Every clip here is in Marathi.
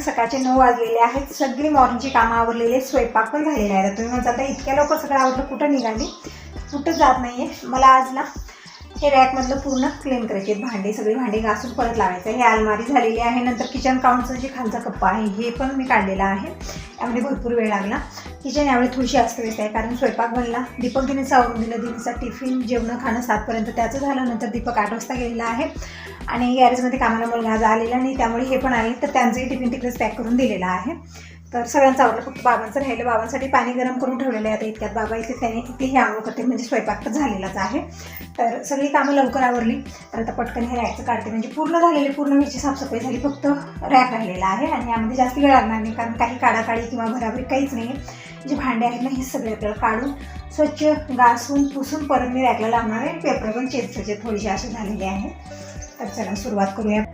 सकाळचे नऊ वाजलेले आहेत. सगळी मॉर्निंगची कामं आवरलेले स्वयंपाक पण झालेला आहे. तुम्ही म्हणता आता इतक्या लवकर सगळं आवडलं कुठं निघाली? कुठं जात नाही आहे मला आज ना हे रॅकमधलं पूर्ण क्लीन करायचे भांडे सगळी भांडे घासून परत लावायचं आहे हे अलमारी झालेली आहे. नंतर किचन काउंटचं जे खालचा कप्पा आहे. हे पण मी काढलेला आहे. यामध्ये भरपूर वेळ लागला. किचन यावेळी थोडीशी अस्ताव्यस्त आहे. कारण स्वयंपाक बनला. दीपक दिनेचं आवरून दिलं. दिनेचा टिफिन जेवणं खाणं सातपर्यंत त्याचं झालं. नंतर दीपक आठ वाजता गेलेला आहे. आणि गॅरेजमध्ये कामाला मुलगा आज आलेला नाही त्यामुळे हे पण आले तर त्यांचंही टिफिन तिकडेच पॅक करून दिलेला आहे. तर सगळ्यांचं आवडलं फक्त बाबांचं राहिलं. बाबांसाठी पाणी गरम करून ठेवलेलं आहे आता इतक्यात. बाबा इथे त्याने तिथेही आंघोळ करते म्हणजे स्वयंपाक तर झालेलाच आहे. तर सगळी कामं लवकर आवरली. तर आता पटकन हे रॅकचं काढते. म्हणजे पूर्ण झालेली पूर्ण ह्याची साफसफाई झाली. फक्त रॅक राहिलेला आहे आणि यामध्ये जास्त वेळ लागणार नाही कारण काही काढाकाळी किंवा भराभरी काहीच नाही जे भांडे आहेत ना हे सगळे आपल्याला काढून स्वच्छ घासून पुसून परत मी रॅकला लावणार आहे. पेपर पण चेचचे थोडीशी असे झालेले आहेत तर चला सुरुवात करूया.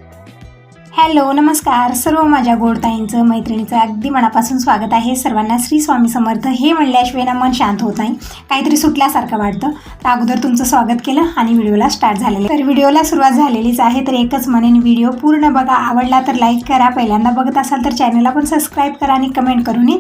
हॅलो नमस्कार. सर्व माझ्या गोडताईंचं मैत्रिणीचं अगदी मनापासून स्वागत आहे. सर्वांना श्री स्वामी समर्थ हे म्हणल्याशिवाय ना मन शांत होत नाही. काहीतरी सुटल्यासारखं वाटतं. तर अगोदर तुमचं स्वागत केलं आणि व्हिडिओला स्टार्ट झालेलं. तर व्हिडिओला सुरुवात झालेलीच आहे तर एकच म्हणेन व्हिडिओ पूर्ण बघा. आवडला तर लाईक करा. पहिल्यांदा बघत असाल तर चॅनलला पण सबस्क्राईब करा आणि कमेंट करून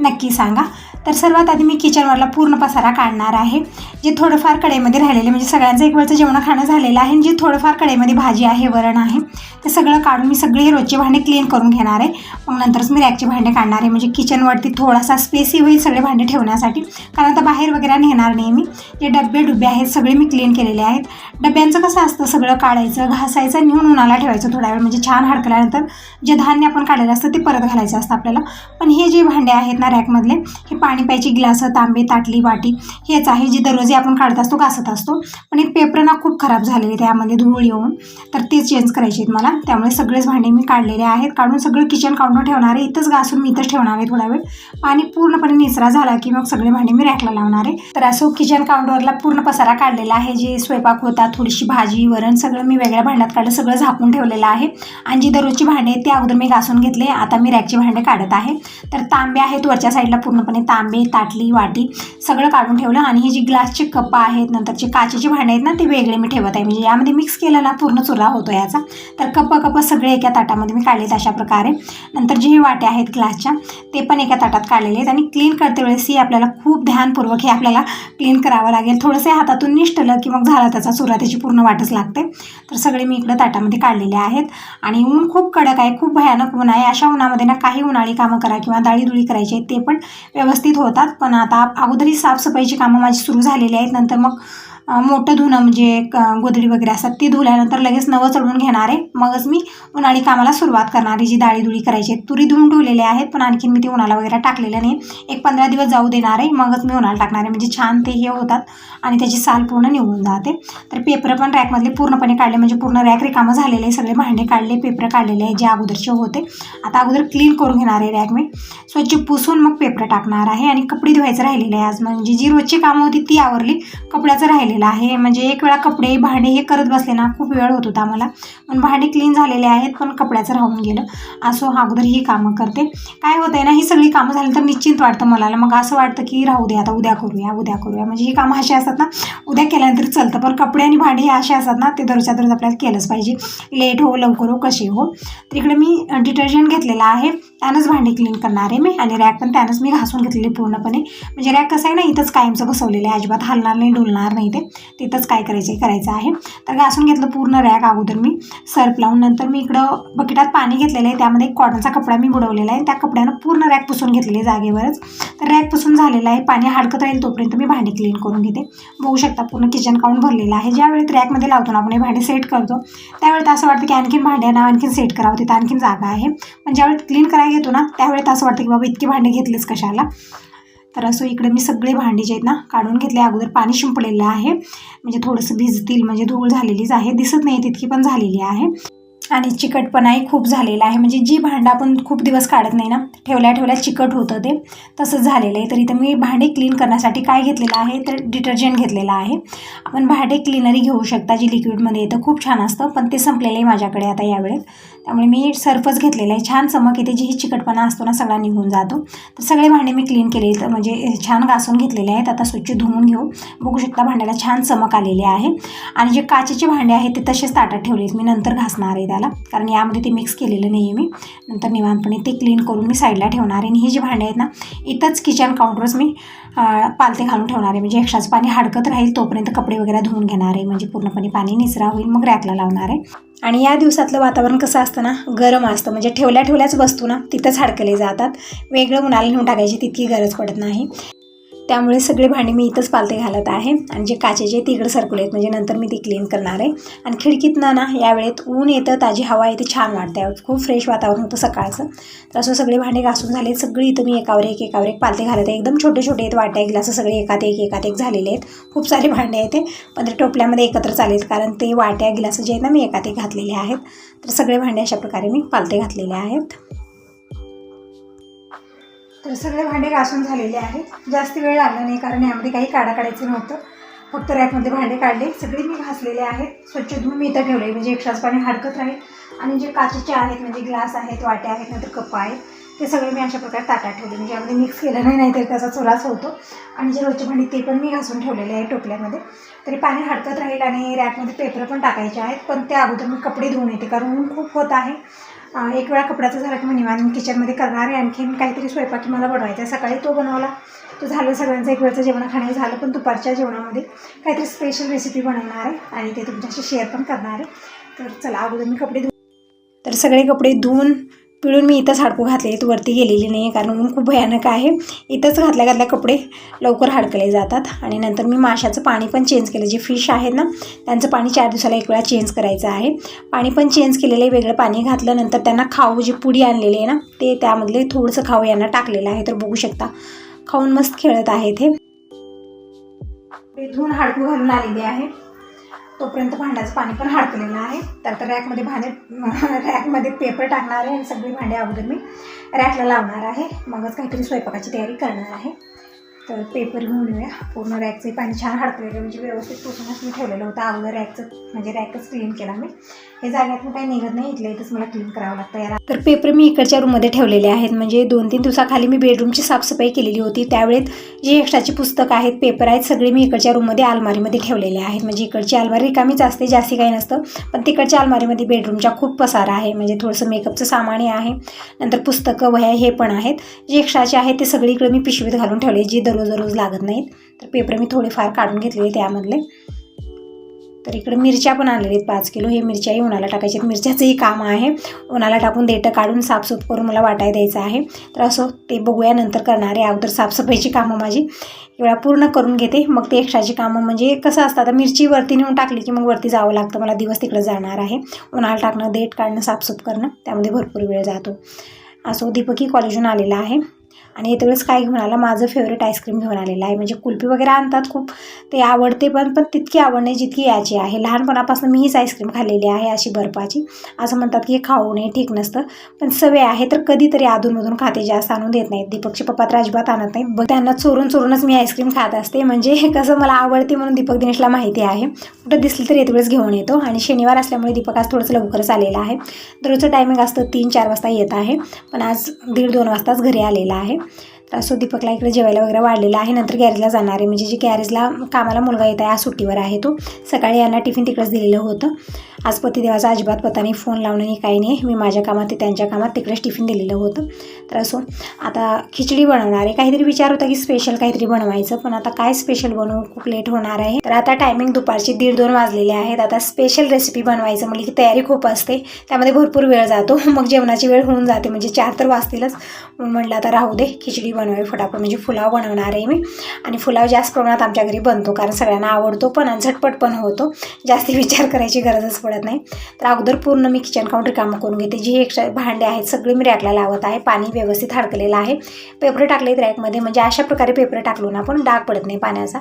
नक्की सांगा. तर सर्वात आधी मी किचनवरला पूर्ण पसारा काढणार आहे जे थोडंफार कडेमध्ये राहिलेले म्हणजे सगळ्यांचं एक वेळचं जेवण खाणं झालेलं आहे आणि जे थोडंफार कडेमध्ये भाजी आहे वरण आहे ते सगळं काढून मी सगळी रोजचे भांडे क्लीन करून घेणार आहे. मग नंतरच मी रॅकचे भांडे काढणार आहे. म्हणजे किचनवरती थोडासा स्पेसही होईल सगळे भांडे ठेवण्यासाठी. कारण आता बाहेर वगैरे नेणार नाही मी. जे डबे डुबे आहेत सगळे मी क्लीन केलेले आहेत. डब्यांचं कसं असतं सगळं काढायचं घासायचं नेऊन उन्हाला ठेवायचं थोडा वेळ. म्हणजे छान हडकल्यानंतर जे धान्य आपण काढलेलं असतं ते परत घालायचं असतं आपल्याला. पण हे जे भांडे आहेत ना रॅकमधले हे पाणी प्यायची ग्लासं तांबे ताटली वाटी हेच आहे जे दररोज आपण काढत असतो घासत असतो. पण हे पेपर ना खूप खराब झालेले त्यामध्ये धूळ येऊन. तर ते चेंज करायचे आहेत मला. त्यामुळे सगळेच भांडे मी काढलेले आहेत. काढून सगळं किचन काउंटर ठेवणार आहे. इथंच घासून मी इथंच ठेवणार आहे थोडा वेळ पाणी पूर्णपणे निचरा झाला की मग सगळे भांडे मी रॅकला लावणार आहे. तर असं किचन काउंटरला पूर्ण पसारा काढलेला आहे. जे स्वयंपाक होता थोडीशी भाजी वरण सगळं मी वेगळ्या भांड्यात काढलं. सगळं झाकून ठेवलेलं आहे. आणि जी दररोजची भांडे आहेत ते अगोदर मी घासून घेतले. आता मी रॅकचे भांडे काढत आहे. तर तांबे आहेत वरच्या साईडला पूर्णपणे तांबे ताटली वाटी सगळं काढून ठेवलं. आणि हे जी ग्लासचे कप आहेत नंतरचे काचेचे भांडे आहेत ना ते वेगळे मी ठेवत आहे. म्हणजे यामध्ये मिक्स केलं ना पूर्ण चुरा होतो याचा. तर कप कप सगळे एका ताटामध्ये मी काढलेत अशा प्रकारे. नंतर जे वाट्या वाटे आहेत ग्लासच्या ते पण एका ताटात काढलेले आहेत. आणि क्लीन करते वेळेस ही आपल्याला खूप ध्यानपूर्वक हे आपल्याला क्लीन करावं लागेल. थोडंसं हातातून निष्ठलं की मग झाला त्याचा चुरा त्याची पूर्ण वाटच लागते. तर सगळे मी इकडं ताटामध्ये काढलेले आहेत. आणि ऊन खूप कडक आहे खूप भयानक ऊन आहे. अशा उन्हामध्ये ना काही उन्हाळी कामं करा किंवा दाळीदुळी करायची आहेत ते पण व्यवस्थित होतात. पण आता अगोदर ही साफसफाईची कामं माझी सुरू झालेली आहेत. नंतर मग मोठं धुणं म्हणजे क गोदडी वगैरे असतात ती धुल्यानंतर लगेच नवं चढवून घेणार आहे. मगच मी उन्हाळी कामाला सुरुवात करणार आहे जी दाळीदुळी करायची आहे तुरी धुवून ठेवलेले आहेत पण आणखीन मी ते उन्हाला वगैरे टाकलेलं नाही. एक पंधरा दिवस जाऊ देणार आहे मगच मी उन्हाला टाकणार आहे. म्हणजे छान ते हे होतात आणि त्याची साल पूर्ण निघून जाते. तर पेपर पण रॅकमधले पूर्णपणे काढले म्हणजे पूर्ण रॅक रिकामं झालेले आहे. सगळे भांडे काढले पेपर काढलेले आहे जे अगोदरचे होते. आता अगोदर क्लीन करून घेणार आहे रॅक मी. स्वच्छ पुसून मग पेपर टाकणार आहे आणि कपडे धुवायचं राहिलेले आहे आज. म्हणजे जी रोजची कामं होती ती आवरली कपड्याचं राहिलेलं आहे. म्हणजे एक वेळा कपडे भांडे हे करत बसले ना खूप वेळ होत होता मला पण भांडे क्लीन झालेले आहेत पण कपड्याचं राहून गेलं. असो अगोदर ही कामं करते. काय होतंय ना ही सगळी कामं झाल्यानंतर निश्चिंत वाटतं मला मग असं वाटतं की राहू दे आता उद्या करूया उद्या करूया. म्हणजे ही कामं अशी असतात ना उद्या केल्यानंतर चलतं. पण कपडे आणि भांडे हे असे असतात ना ते दररोजच्या दररोज आपल्याला केलंच पाहिजे. लेट हो लवकर हो कसे हो. तर इकडे मी डिटर्जंट घेतलेलं आहे. त्यानंच भांडी क्लीन करणार आहे मी आणि रॅक पण त्यानंच मी घासून घेतलेली पूर्णपणे. म्हणजे रॅक कसं आहे ना इथंच कायमचं बसवलेलं आहे. अजिबात हलणार नाही डुलणार नाही ते. तिथंच काय करायचं करायचं आहे. तर घासून घेतलं पूर्ण रॅक अगोदर मी. सर्फ लावून नंतर मी इकडं बकेटात पाणी घेतलेलं आहे. त्यामध्ये एक कॉटनचा कपडा मी बुडवलेला आहे. त्या कपड्यानं पूर्ण रॅक पुसून घेतलेली जागेवरच. तर रॅक पुसून झालेलं आहे. पाणी हडकत राहील तोपर्यंत मी भांडी क्लीन करून घेते. बघू शकता पूर्ण किचन काउंट भरलेलं आहे. ज्यावेळी रॅकमध्ये लावतो ना आपण हे भांडे सेट करतो त्यावेळेत असं वाटतं की आणखीन भांड्यांना आणखीन सेट करावं. तिथं आणखीन जागा आहे. पण ज्यावेळी क्लीन करायला घेतो ना त्यावेळेत असं वाटतं की बाबा इतकी भांडी घेतलीच कशाला? तर असं इकडे मी सगळे भांडी जे आहेत ना काढून घेतले. अगोदर पाणी शिंपलेलं आहे. म्हणजे थोडंसं भिजतील म्हणजे धूळ झालेलीच आहे. दिसत नाही तितकी पण झालेली आहे. आणि चिकटपणाही खूप झालेला आहे. म्हणजे जी भांडं आपण खूप दिवस काढत नाही ना ठेवल्या ठेवल्या चिकट होतं ते. तसंच झालेलं आहे. तर इथं मी भांडे क्लीन करण्यासाठी काय घेतलेलं आहे तर डिटर्जंट घेतलेलं आहे. आपण भांडे क्लीनरही घेऊ शकता जी लिक्विडमध्ये येतं. खूप छान असतं पण ते संपलेलं आहे माझ्याकडे आता यावेळेस त्यामुळे मी सर्फच घेतलेलं आहे. छान चमक येते. जी ही चिकटपणा असतो ना सगळा निघून जातो. तर सगळे भांडे मी क्लीन केले. तर म्हणजे छान घासून घेतलेले आहेत. आता स्वच्छ धुवून घेऊ. बघू शकता भांड्याला छान चमक आलेली आहे. आणि जे काचेचे भांडे आहेत ते तसेच ताटात ठेवले आहेत मी नंतर घासणार आहे. त्याला कारण यामध्ये ते मिक्स केलेलं नाही आहे मी. नंतर निवांतपणे ते क्लीन करून मी साईडला ठेवणार आहे. आणि ही जी भांडे आहेत ना इथंच किचन काउंटरच मी पालते घालून ठेवणार आहे. म्हणजे एक्स्ट्राचं पाणी हडकत राहील तोपर्यंत कपडे वगैरे धुवून घेणार आहे. म्हणजे पूर्णपणे पाणी निचरा होईल मग रॅकला लावणार आहे. आणि या दिवसातलं वातावरण कसं असतं ना गरम असतं. म्हणजे ठेवल्या ठेवल्याच वस्तू ना तिथंच हडकले जातात. वेगळं उन्हाला नेऊन टाकायची तितकी गरज पडत नाही. त्यामुळे सगळे भांडे मी इथंच पालते घालत आहे. आणि जे काचेचे ते इकडे सरकले आहेत म्हणजे नंतर मी ती क्लीन करणार आहे. आणि खिडकीतनं ना ना यावेळेत ऊन येतं ताजी हवा येते छान वाटते खूप फ्रेश वातावरण होतं सकाळचं. तर असं सगळे भांडे घासून झाले सगळी इथं मी एकावर एक एकावर एक पालते घालत आहे. एकदम छोटे छोटे आहेत वाट्या. ग्लास सगळे एकात एक एकात एक झालेले आहेत. खूप सारे भांडे आहेत ते. पण ते टोपल्यामध्ये एकत्र चालेल कारण ते वाट्या गिलास जे आहेत ना मी एकात एक घातलेले आहेत. तर सगळे भांडे अशा प्रकारे मी पालते घातलेले आहेत. तर सगळे भांडे घासून झालेले आहेत. जास्त वेळ लागला नाही कारण यामध्ये काही काढा काढायचं नव्हतं. फक्त रॅकमध्ये भांडे काढले. सगळे मी घासलेले आहेत. स्वच्छ धुवून मी इथं ठेवले म्हणजे एक्स्ट्राच पाणी हडकत राहील. आणि जे काचेचे आहेत म्हणजे ग्लास आहेत वाट्या आहेत नंतर कप आहेत ते सगळे मी अशा प्रकारे ताटात ठेवले. म्हणजे यामध्ये मिक्स केलं नाही नाहीतर त्याचा चुराच होतो. आणि जे रोजचे भांडी ते पण मी घासून ठेवलेले आहे टोपल्यामध्ये. तरी पाणी हडकत राहील आणि रॅकमध्ये पेपर पण टाकायचे आहेत. पण त्या अगोदर मी कपडे धुवून येते. कारण ऊन खूप होत आहे. एक वेळा कपड्याचं झालं की मी निवान किचनमध्ये करणार आहे आणखीन काहीतरी स्वयंपाकी मला बनवायचा आहे. सकाळी तो बनवला. तो झालं सगळ्यांचं एक वेळचं जेवण खाणे झालं. पण दुपारच्या जेवणामध्ये काहीतरी स्पेशल रेसिपी बनवणार आहे आणि ते तुमच्याशी शेअर पण करणार आहे. तर चला अगोदर मी कपडे धु तर सगळे कपडे धुवून पिळून मी इथंच हाडकू घातले आहेत वरती गेलेली नाही आहे कारण ऊन खूप भयानक आहे. इथंच घातल्या घातल्या कपडे लवकर हाडकले जातात. आणि नंतर मी माशाचं पाणी पण चेंज केलं. जे फिश आहेत ना त्यांचं पाणी चार दिवसाला एक वेळा चेंज करायचं आहे. पाणी पण चेंज केलेलं आहे वेगळं पाणी घातलं नंतर त्यांना खाऊ जी पुडी आणलेली आहे ना ते त्यामधले थोडंसं खाऊ यांना टाकलेलं आहे. तर बघू शकता खाऊन मस्त खेळत आहेत हे. धुवून हाडकू घालून आलेली आहे. तोपर्यंत भांड्याचं पाणी पण हडकलेलं आहे. तर तर रॅकमध्ये भांडे रॅकमध्ये पेपर टाकणार आहे आणि सगळी भांडे अगोदर मी रॅकला लावणार आहे. मगच काहीतरी स्वयंपाकाची तयारी करणार आहे. तर पेपर घेऊन येऊया. पूर्ण रॅकचंही पाणी छान हडकलेलं म्हणजे व्यवस्थित पुसूनच मी ठेवलेलं होतं. अगोदर रॅकचं म्हणजे रॅकच क्लीन केला मी. हे जाग्यातून काही निघत नाही इथल्या इथंच मला क्लीन करावं लागतं. याला तर पेपर मी इकडच्या रूममध्ये ठेवलेले आहेत. म्हणजे दोन तीन दिवसाखाली मी बेडरूमची साफसफाई केलेली होती. त्यावेळेत जी एक्स्ट्राची पुस्तकं आहेत पेपर आहेत सगळे मी इकडच्या रूममध्ये अलमारीमध्ये ठेवलेले आहेत. म्हणजे इकडची अलमारी रिकामीच असते जास्ती काही नसतं. पण तिकडच्या अलमारीमध्ये बेडरूमच्या खूप पसारा आहे. म्हणजे थोडंसं मेकअपचं सामानही आहे. नंतर पुस्तकं वह्या हे पण आहेत. जे एक्स्ट्राचे आहेत ते सगळीकडे मी पिशवीत घालून ठेवले जे दररोज दररोज लागत नाहीत. तर पेपर मी थोडेफार काढून घेतलेले त्यामधले. तर इकडे मिरच्या पण आणलेल्या आहेत पाच किलो. हे मिरच्याही उन्हाला टाकायच्या आहेत. मिरच्याचंही काम आहे. उन्हाला टाकून देठं काढून साफसूफ करून मला वाटाय द्यायचं आहे. तर असं ते बघूया नंतर करणारे अगोदर साफसफाईची कामं माझी. एवढा पूर्ण करून घेते. मग ते एक्स्ट्राची कामं म्हणजे कसं असतं आता मिरची वरती नेऊन टाकली की मग वरती जावं लागतं. मला दिवस तिकडे जाणार आहे. उन्हाला टाकणं देठ काढणं साफसूफ करणं त्यामध्ये भरपूर वेळ जातो. असो दीपकी कॉलेजहून आलेला आहे. आणि येतेवेळेस काय घेऊन आला? माझं फेवरेट आईस्क्रीम घेऊन आलेलं आहे. म्हणजे कुल्फी वगैरे आणतात खूप. ते आवडते पण पण तितकी आवड नाही जितकी याची आहे. लहानपणापासून मी हीच आईस्क्रीम खाल्लेली आहे अशी बर्फाची. असं म्हणतात की हे खाऊ नये ठीक नसतं. पण सवय आहे तर कधीतरी अधूनमधून खाते. जास्त आणून देत नाहीत. दीपकचे पप्पा तर अजिबात आणत नाहीत. बघ त्यांना चोरून चोरूनच मी आईस्क्रीम खात असते. म्हणजे कसं मला आवडते म्हणून दीपक दिनेशला माहिती आहे. कुठं दिसली तर येते वेळेस घेऊन येतो. आणि शनिवार असल्यामुळे दीपक आज थोडंसं लवकरच आलेला आहे. दररोजचं टायमिंग असतं तीन चार वाजता येत आहे. पण आज दीड दोन वाजताच घरी आलेला आहे. तर असो दीपकला इकडे जेवायला वगैरे वाढलेला आहे. नंतर गॅरेजला जाणार आहे. म्हणजे जे गॅरेजला कामाला मुलगा येत आहे आज सुट्टीवर आहे तो. सकाळी यांना टिफिन तिकडेच दिलेलं होतं. आज पतिदेवाचा अजिबात पताने नाही फोन लावणं नाही काही नाही. मी माझ्या कामात ते त्यांच्या कामात तिकडेच टिफिन दिलेलं होतं. तर असो आता खिचडी बनवणार आहे. काहीतरी विचार होता की स्पेशल काहीतरी बनवायचं पण आता काय स्पेशल बनवू? खूप लेट होणार आहे. तर आता टायमिंग दुपारची दीड दोन वाजलेले आहेत. आता स्पेशल रेसिपी बनवायचं म्हणजे की तयारी खूप असते. त्यामध्ये भरपूर वेळ जातो. मग जेवणाची वेळ होऊन जाते. म्हणजे चार तर वाजतीलच. म्हणलं म्हटलं आता राहू दे. खिचडी बनवावी फटाफट. म्हणजे फुलाव बनवणार आहे मी. आणि फुलाव जास्त प्रमाणात आमच्या घरी बनतो कारण सगळ्यांना आवडतो पण आणि झटपट पण होतो. जास्ती विचार करायची गरजच पडते नाही. तर अगोदर पूर्ण मी किचन काउंटर कामं करून घेते. जी एक्स्ट्रा भांडे आहेत सगळे मी रॅकला लावत आहे. पाणी व्यवस्थित हडकलेलं आहे. पेपर टाकलेत रॅकमध्ये म्हणजे अशा प्रकारे पेपर टाकलो ना पण डाग पडत नाही पाण्याचा.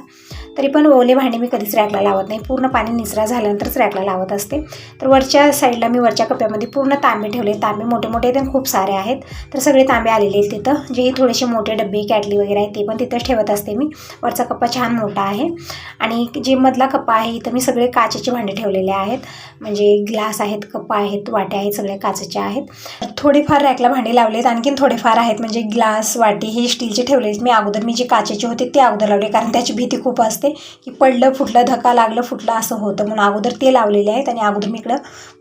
तरी पण ओले भांडे मी कधीच रॅकला लावत नाही. पूर्ण पाणी निचरा झाल्यानंतरच रॅकला लावत असते. तर वरच्या साईडला मी वरच्या कप्प्यामध्ये पूर्ण तांबे ठेवले तांबे मोठे मोठे ते खूप सारे आहेत. तर सगळे तांबे आलेले आहेत तिथं. जेही थोडेसे मोठे डबे कॅटली वगैरे आहेत ते पण तिथंच ठेवत असते मी. वरचा कप्पा छान मोठा आहे. आणि जे मधला कप्पा आहे इथं मी सगळे काचेचे भांडे ठेवलेले आहेत. म्हणजे ग्लास आहेत कप आहेत वाट्या आहेत सगळ्या काचेच्या आहेत. थोडेफार रॅकला भांडे लावलेत आणखीन थोडेफार आहेत. म्हणजे ग्लास वाटी हे स्टीलचे ठेवले मी अगोदर मी जे काचेचे होते ते अगोदर लावले कारण त्याची भीती खूप असते की पडलं फुटलं धक्का लागलं फुटलं असं होतं. म्हणून अगोदर ते लावलेले आहेत आणि अगोदर मी इकडं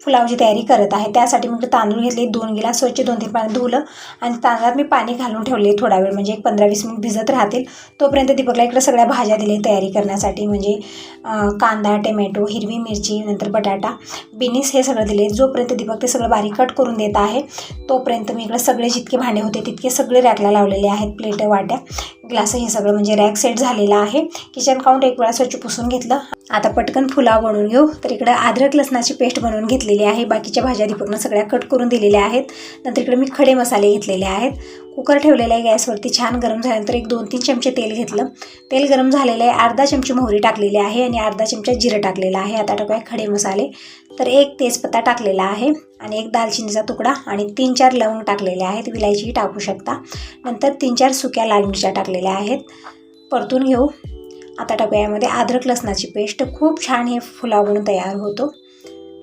फुलावची तयारी करत आहे. त्यासाठी मी इकडे तांदूळ घेतले दोन गिलास स्वच्छ दोन तीन पाणी धुवलं आणि तांदळात मी पाणी घालून ठेवले थोडा वेळ. म्हणजे एक पंधरा वीस मिनिट भिजत राहतील. तोपर्यंत दीपकला इकडे सगळ्या भाज्या दिले तयारी करण्यासाठी. म्हणजे कांदा टोमॅटो हिरवी मिरची नंतर बटाटा. बिनीस हे सगळं दिले जोपर्यंत दीपक ते सगळं बारीक कट करून देत आहे तोपर्यंत मी इकडे सगळे जितके भांडे होते तितके सगळे रॅकला लावलेले आहेत. प्लेट वाट्या ग्लास हे सगळं म्हणजे रॅक सेट झालेलं आहे. किचन काउंट एक वेळा स्वच्छ पुसून घेतलं. आता पटकन फुलाव बनवून घेऊ. तर इकडे अद्रक लसणाची पेस्ट बनवून घेतलेली आहे. बाकीच्या भाज्या दीपकनं सगळ्या कट करून दिलेल्या आहेत. नंतर इकडे मी खडे मसाले घेतलेले आहेत. कुकर ठेवलेला आहे गॅसवरती छान गरम झाल्यानंतर एक दोन तीन चमचे तेल घेतलं. तेल गरम झालेलं आहे. अर्धा चमची मोहरी टाकलेली आहे आणि अर्धा चमचा जिरं टाकलेलं आहे. आता टाकूया खडे मसाले. तर एक तेजपत्ता टाकलेला आहे आणि एक दालचिनीचा तुकडा आणि तीन चार लवंग टाकलेले आहेत. विलायचीही टाकू शकता. नंतर तीन चार सुक्या लाल मिरच्या टाकलेल्या आहेत. परतून घेऊ. आता टाकूया यामध्ये अद्रक लसणाची पेस्ट. खूप छान हे फुलाव तयार होतो.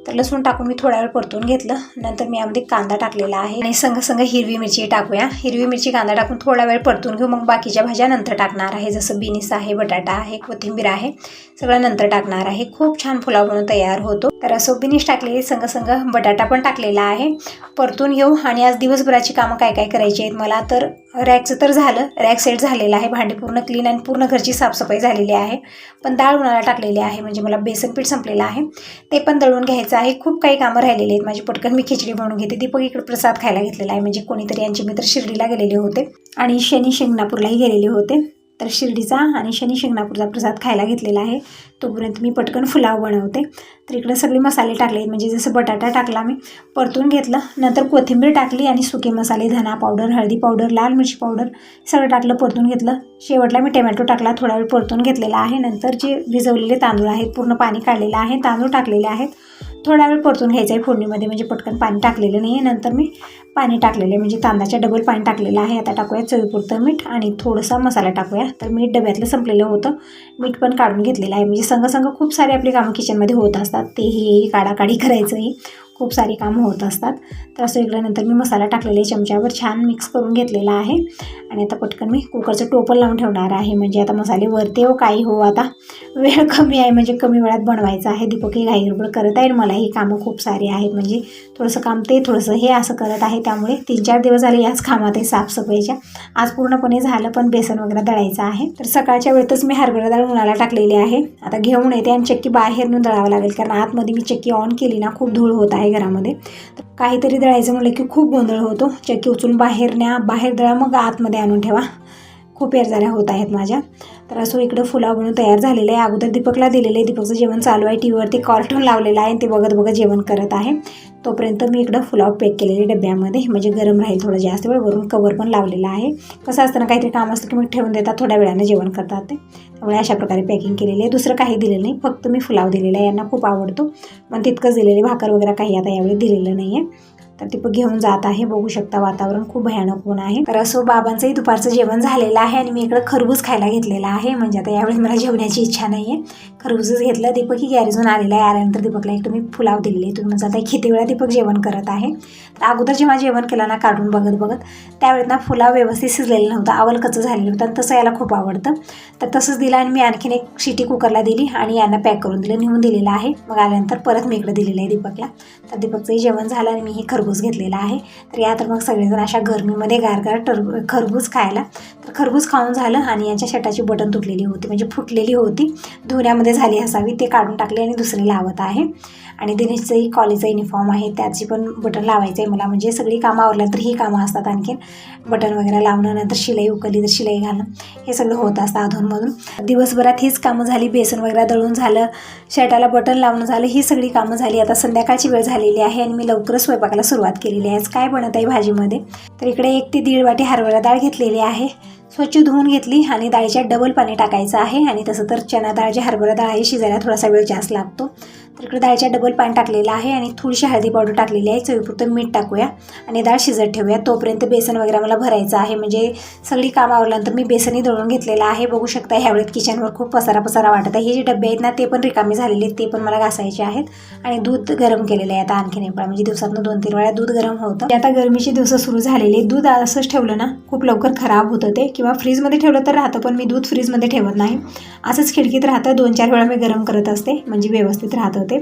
तर लसूण टाकून मी थोडा वेळ परतून घेतलं. नंतर मी यामध्ये कांदा टाकलेला आहे. आणि संग संग हिरवी मिरची टाकूया. हिरवी मिरची कांदा टाकून थोडा वेळ परतून घेऊ. मग बाकीच्या भाज्या नंतर टाकणार आहे. जसं बिनीस आहे बटाटा आहे कोथिंबीर आहे. सगळं नंतर टाकणार आहे. खूप छान फुलाव म्हणून तयार होतो. तर असं बिनीस टाकलेली संग संग बटाटा पण टाकलेला आहे. परतून घेऊ. आणि आज दिवसभराची कामं काय काय करायची आहेत मला तर रॅकचं तर झालं. रॅक सेट झालेलं आहे. भांडी पूर्ण क्लीन आणि पूर्ण घरची साफसफाई झालेली आहे. पण डाळ उन्हाळा टाकलेली आहे. म्हणजे मला बेसन पीठ संपलेलं आहे. ते पण दळून घ्यायचं आहे. खूप काही कामं राहिलेली आहेत. माझी पटकन मी खिचडी बनवून घेते. दीपक इकडे प्रसाद खायला घेतलेला आहे. म्हणजे कोणीतरी यांचे मित्र शिर्डीला गेलेले होते. आणि शनी शिंगणापूरलाही गेलेले होते. तर शिर्डीचा आणि शनी शिंगणापूरचा प्रसाद खायला घेतलेला आहे. तोपर्यंत मी पटकन फुलाव बनवते. तर इकडे सगळे मसाले टाकले म्हणजे जसं बटाटा टाकला मी परतून घेतलं. नंतर कोथिंबीर टाकली आणि सुके मसाले धना पावडर हळदी पावडर लाल मिरची पावडर सगळं टाकलं परतून घेतलं. शेवटला मी टमॅटो टाकला थोडा वेळ परतून घेतलेला आहे. नंतर जे भिजवलेले तांदूळ आहेत पूर्ण पाणी काढलेलं आहे तांदूळ टाकलेले आहेत. थोडा वेळ परतून घ्यायचा आहे फोडणीमध्ये म्हणजे पटकन पाणी टाकलेलं नाही आहे नंतर मी पाणी टाकलेलं आहे. म्हणजे तांदळाच्या डबल पाणी टाकलेलं आहे. आता टाकूया चवीपुरतं मीठ आणि थोडंसं मसाला टाकूया. तर मीठ डब्यातलं संपलेलं होतं. मीठ पण काढून घेतलेलं आहे. म्हणजे संघ संघ खूप सारे आपली कामं किचनमध्ये होत असतात. ते हे काढाकाढी करायचंही. खूप सारी कामं होत असतात. तर असं वेगळ्यानंतर मी मसाला टाकलेला चमच्यावर छान मिक्स करून घेतलेला आहे. आणि आता पटकन मी कुकरचं टोपण लावून ठेवणार आहे. म्हणजे आता मसाले वरते हो काही हो आता वेळ कमी आहे. म्हणजे कमी वेळात बनवायचं आहे. दीपक हे करत आहे मला ही कामं खूप सारी आहेत. म्हणजे थोडंसं काम ते थोडंसं हे असं करत आहे. त्यामुळे तीन चार दिवस झाले याच कामात आहे साफसफाईच्या. आज पूर्णपणे झालं पण बेसन वगैरे दळायचं आहे. तर सकाळच्या वेळेतच मी हरभरा डाळ उन्हाला टाकलेली आहे. आता घेऊन येते आणि चक्की बाहेरून दळावं लागेल. कारण आतमध्ये मी चक्की ऑन केली ना खूप धूळ होत आहे. घरामध्ये. तर काहीतरी दळायचं म्हणलं की खूप गोंधळ होतो. चक्की उचलून बाहेर न्या बाहेर दळा मग आतमध्ये आणून ठेवा. खूप येरझाऱ्या होत आहेत माझ्या. तर असो इकडं फुलाव बनून तयार झालेलं आहे. अगोदर दीपकला दिलेलं आहे. दीपकचं जेवण चालू आहे. टी व्हीवरती कार्टून लावलेलं आहे आणि ते बघत बघत जेवण करत आहे. तोपर्यंत मी इकडं फुलाव पॅक केलेले डब्यामध्ये म्हणजे गरम राहील थोडं जास्त वेळ. वरून कवर पण लावलेला आहे. कसं असतं ना काहीतरी काम असतं की मग ठेवून देतात थोड्या वेळानं जेवण करतात ते. त्यामुळे अशा प्रकारे पॅकिंग केलेली आहे. दुसरं काही दिलेलं नाही. फक्त मी फुलाव दिलेला आहे. यांना खूप आवडतो. पण तितकंच दिलेले भाकर वगैरे काही आता यावेळी दिलेलं नाही आहे तर ते घेऊन जात आहे. बघू शकता वातावरण खूप भयानक ऊन आहे. तर असो बाबांचंही दुपारचं जेवण झालेलं आहे आणि मी इकडं खरबूज खायला घेतलेला आहे. म्हणजे आता यावेळी मला जेवण्याची इच्छा नाही आहे खरबूजच घेतलं. दीपक ही गॅरेजून आलेला आहे. आल्यानंतर दीपकला एक तुम्ही फुलाव दिलेली. तुम्ही म्हणजे आता किती वेळा दीपक जेवण करत आहे? तर अगोदर जेव्हा जेवण केलं ना काढून बघत बघत त्यावेळेस ना फुलाव व्यवस्थित शिजलेलं नव्हतं. आवलकचं झालेलं होतं. आणि तसं याला खूप आवडतं. तर तसंच दिलं आणि मी आणखीन एक शिटी कुकरला दिली आणि यांना पॅक करून दिलं. नेऊन दिलेलं आहे. मग आल्यानंतर परत मी इकडे दिलेलं आहे दीपकला. तर दीपकचंही जेवण झालं आणि मी ही खरबूज घेतलेला आहे. तर या तर मग सगळेजण अशा गरमीमध्ये गारगार टर खरबूज खायला. तर खरबूज खाऊन झालं आणि याच्या शर्टाची बटन तुटलेली होती. म्हणजे फुटलेली होती. धुण्यामध्ये झाली असावी ते काढून टाकले आणि दुसरी लावत आहे. आणि दिनेशचंही कॉलेजचा युनिफॉर्म आहे त्याची पण बटन लावायचं आहे मला. म्हणजे सगळी कामं आवरल्यानंतर ही कामं असतात आणखीन. बटन वगैरे लावणं नंतर शिलाई उकलली तर शिलाई घालणं. हे सगळं होत असतं अधूनमधून. दिवसभरात हीच कामं झाली बेसन वगैरे दळून झालं शर्टाला बटन लावणं झालं ही सगळी कामं झाली. आता संध्याकाळची वेळ झालेली आहे आणि मी लवकरच स्वयंपाकाला सुरुवात केलेली आहे. आज काय बनत आहे भाजीमध्ये? तर इकडे एक ते दीड वाटी हरभरा डाळ घेतलेली आहे. स्वच्छ धुवून घेतली आणि डाळीच्या डबल पाणी टाकायचं आहे. आणि तसं तर चना डाळ जी हरभरा डाळ आहे शिजायला थोडासा वेळ जास्त लागतो. तर इकडे डाळीच्या डबल पाणी टाकलेलं आहे आणि थोडीशी हळदी पावडर टाकलेली आहे. चवीपुरतं मीठ टाकूया आणि डाळ शिजत ठेवूया. तोपर्यंत बेसन वगैरे मला भरायचं आहे. म्हणजे सगळी कामं आवरल्यानंतर मी बेसनही दळून घेतलेलं आहे. बघू शकता ह्यावेळेत किचनवर खूप पसारा पसारा वाटत आहे. हे जे डबे आहेत ना ते पण रिकामी झालेले आहेत. ते पण मला घासायचे आहेत. आणि दूध गरम केलेलं आहे आता आणखी एक म्हणजे दिवसातनं दोन तीन वेळा दूध गरम होतं. आता गरमीचे दिवस सुरू झालेले दूध असंच ठेवलं ना खूप लवकर खराब होतं ते. किंवा फ्रीजमध्ये ठेवलं तर राहतं पण मी दूध फ्रीजमध्ये ठेवत नाही. असंच खिडकीत राहतं दोन चार वेळा मी गरम करत असते म्हणजे व्यवस्थित राहतं ते.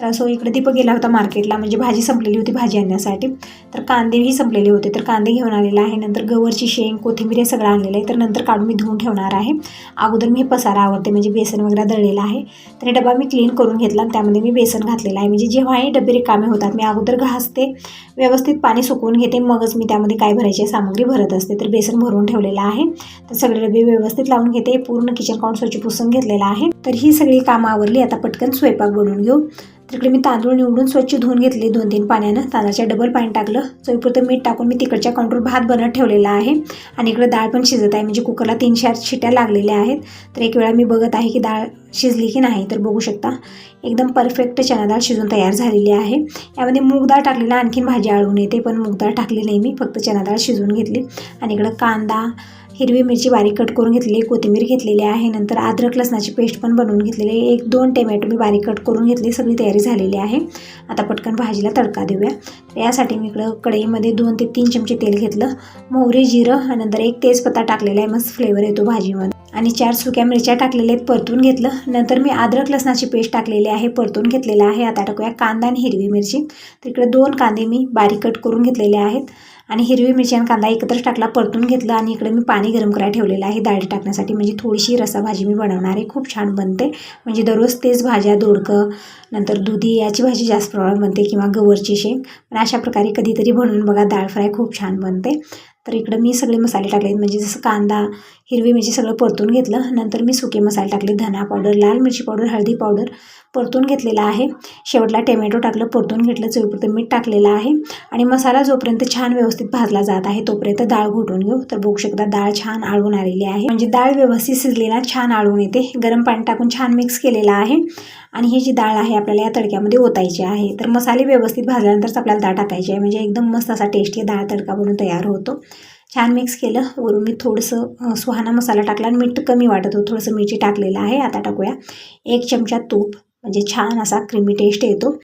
तर असो इकडे दीपक गेला होता मार्केटला म्हणजे भाजी संपलेली होती भाजी आणण्यासाठी. तर कांदेही संपलेले होते तर कांदे घेऊन आलेला आहे. नंतर गवरची शेंग कोथिंबीर हे सगळं आणलेलं आहे. तर नंतर काढून मी धुवून ठेवणार आहे. अगोदर मी हे पसारा आवडते म्हणजे बेसन वगैरे दळलेलं आहे. तर हे डबा मी क्लीन करून घेतला आणि त्यामध्ये मी बेसन घातलेलं आहे. म्हणजे जेव्हाही डबे रिकामे होतात मी अगोदर घासते व्यवस्थित पाणी सुकवून घेते. मगच मी त्यामध्ये काय भरायची सामग्री भरत असते. तर बेसन भरून ठेवलेलं आहे. तर सगळे डबे व्यवस्थित लावून घेते. पूर्ण किचन काउंट स्वच्छ पुसून घेतलेलं आहे. तर ही सगळी कामं आवरली. आता पटकन स्वयंपाक बनवून घेऊ. तिकडे मी तांदूळ निवडून स्वच्छ धुवून घेतले दोन तीन पाण्यानं. तांदळाच्या डबल पाणी टाकलं. चवीपुरतं मीठ टाकून मी तिकडच्या काउंटरवर भात बनत ठेवलेला आहे. आणि इकडे डाळ पण शिजत आहे. म्हणजे कुकरला तीन चार शिट्या लागलेल्या आहेत. तर एक वेळा मी बघत आहे की डाळ शिजली की नाही तर बघू शकता. एकदम परफेक्ट चना डाळ शिजून तयार झालेली आहे. यामध्ये मूग डाळ टाकलेला आणखीन भाजी आळून येते पण मूग डाळ टाकली नाही मी. फक्त चना डाळ शिजवून घेतली. आणि इकडं कांदा हिरवी मिरची बारीक कट करून घेतलेली कोथिंबीर घेतलेली आहे. नंतर अद्रक लसणाची पेस्ट पण बनवून घेतलेली आहे. एक दोन टोमॅटो मी बारीक कट करून घेतली सगळी तयारी झालेली आहे. आता पटकन भाजीला तडका देऊया. यासाठी मी इकडं कढईमध्ये दोन ते तीन चमचे तेल घेतलं. मोहरी जिरं नंतर एक तेजपत्ता टाकलेला आहे. मस्त फ्लेवर येतो भाजीमध्ये. आणि चार सुक्या मिरच्या टाकलेल्या आहेत परतून घेतलं. नंतर मी अद्रक लसणाची पेस्ट टाकलेली आहे परतून घेतलेलं आहे. आता टाकूया कांदा आणि हिरवी मिरची. तर इकडे दोन कांदे मी बारीक कट करून घेतलेले आहेत. आणि हिरवी मिरची आणि कांदा एकत्र टाकला परतून घेतलं. आणि इकडे मी पाणी गरम करायला ठेवलेलं आहे दाळी टाकण्यासाठी. म्हणजे थोडीशी रसा भाजी मी बनवणार आहे. खूप छान बनते. म्हणजे दररोज तेच भाज्या दोडकं नंतर दुधी याची भाजी जास्त प्रमाणात बनते किंवा गवरची शेंग. पण अशा प्रकारे कधीतरी बनवून बघा डाळ फ्राय खूप छान बनते. तर इकडं मी सगळे मसाले टाकले म्हणजे जसं कांदा हिरवी मिरची सगळं परतून घेतलं. नंतर मी सुके मसाले टाकले. धना पावडर लाल मिरची पावडर हळदी पावडर परतून घेतलेला आहे. शेवटला टोमॅटो टाकलं परतून घेतलं चवीपुरतं मीठ टाकलेलं आहे. आणि मसाला जोपर्यंत छान व्यवस्थित भाजला जात आहे तोपर्यंत डाळ घोटून घेऊ. तर बघू शकता डाळ छान आळून आलेली आहे. म्हणजे डाळ व्यवस्थित शिजलेला छान आळून येते. गरम पाणी टाकून छान मिक्स केलेला आहे. आणि ही जी डाळ आहे आपल्याला या तडक्यामध्ये ओतायची आहे. तर मसाले व्यवस्थित भाजल्यानंतरच आपल्याला डाळ टाकायची आहे. म्हणजे एकदम मस्त असा टेस्टी डाळ तडका बनून तयार होतो. छान मिक्स केलं. वरून मी थोडंसं सुहाना मसाला टाकला आणि मीठ कमी वाटत होतं. थोडंसं मिरची टाकलेलं आहे. आता टाकूया. एक चमचा तूप. म्हणजे छान असा क्रीमी टेस्ट येतो.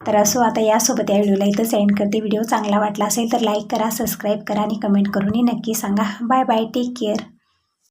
तर असो आता यासोबत या व्हिडिओला इथं सेंड करते. व्हिडिओ चांगला वाटला असेल तर लाईक करा सबस्क्राईब करा आणि कमेंट करूनही नक्की सांगा. Bye bye take care